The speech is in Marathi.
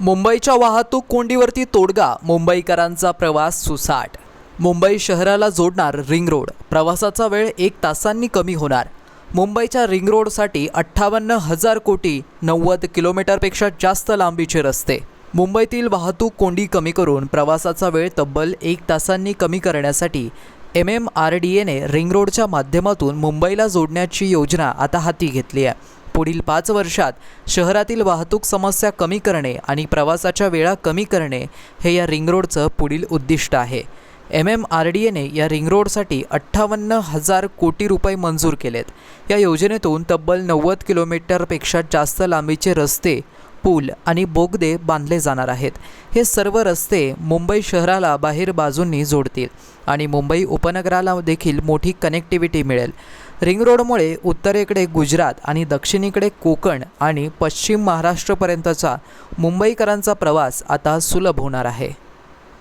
मुंबईच्या वाहतूक कोंडीवरती तोडगा मुंबईकरांचा प्रवास सुसाट. मुंबई शहराला जोडणार रिंग रोड. प्रवासाचा वेळ एक तासांनी कमी होणार. मुंबईच्या रिंग रोडसाठी अठ्ठावन्न हजार कोटी नव्वद किलोमीटरपेक्षा जास्त लांबीचे रस्ते. मुंबईतील वाहतूक कोंडी कमी करून प्रवासाचा वेळ तब्बल एक तासांनी कमी करण्यासाठी एम एम आर डी एने रिंग रोडच्या माध्यमातून मुंबईला जोडण्याची योजना आता हाती घेतली आहे. पुढील पाच वर्षात शहरातील वाहतूक समस्या कमी करणे आणि प्रवासाच्या वेळा कमी करणे हे या रिंग रोडचं पुढील उद्दिष्ट आहे. एम एम आर डी एने या रिंग रोडसाठी अठ्ठावन्न हजार कोटी रुपये मंजूर केलेत. या योजनेतून तब्बल नव्वद किलोमीटरपेक्षा जास्त लांबीचे रस्ते पूल आणि बोगदे बांधले जाणार आहेत. हे सर्व रस्ते मुंबई शहराला बाहेर बाजूंनी जोडतील आणि मुंबई उपनगराला देखील मोठी कनेक्टिव्हिटी मिळेल. रिंग रोडमुळे उत्तरेकडे गुजरात आणि दक्षिणेकडे कोकण आणि पश्चिम महाराष्ट्रपर्यंतचा मुंबईकरांचा प्रवास आता सुलभ होणार आहे.